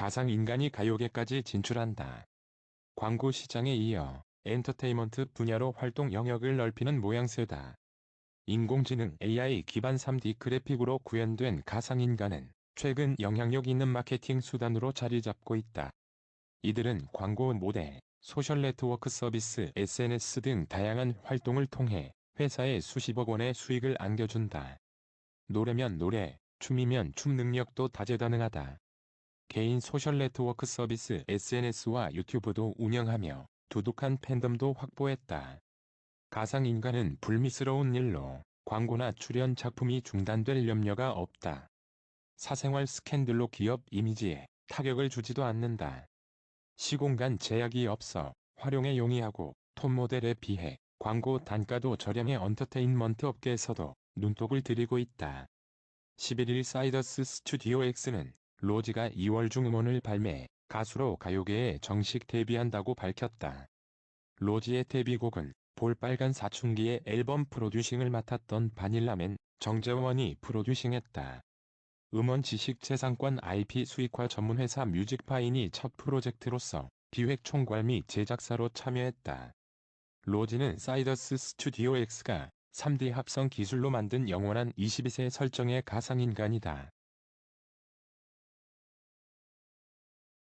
가상인간이 가요계까지 진출한다. 광고 시장에 이어 엔터테인먼트 분야로 활동 영역을 넓히는 모양새다. 인공지능 AI 기반 3D 그래픽으로 구현된 가상인간은 최근 영향력 있는 마케팅 수단으로 자리 잡고 있다. 이들은 광고 모델, 소셜 네트워크 서비스, SNS 등 다양한 활동을 통해 회사에 수십억 원의 수익을 안겨준다. 노래면 노래, 춤이면 춤 능력도 다재다능하다. 개인 소셜 네트워크 서비스 SNS와 유튜브도 운영하며 두둑한 팬덤도 확보했다. 가상인간은 불미스러운 일로 광고나 출연 작품이 중단될 염려가 없다. 사생활 스캔들로 기업 이미지에 타격을 주지도 않는다. 시공간 제약이 없어 활용에 용이하고 톱 모델에 비해 광고 단가도 저렴해 언터테인먼트 업계에서도 눈독을 들이고 있다. 11일 사이더스 스튜디오 X는 로지가 2월 중 음원을 발매, 가수로 가요계에 정식 데뷔한다고 밝혔다. 로지의 데뷔곡은 볼빨간 사춘기의 앨범 프로듀싱을 맡았던 바닐라맨 정재원이 프로듀싱했다. 음원 지식 재산권 IP 수익화 전문회사 뮤직파인이 첫 프로젝트로서 기획 총괄 및 제작사로 참여했다. 로지는 사이더스 스튜디오 X가 3D 합성 기술로 만든 영원한 22세 설정의 가상인간이다.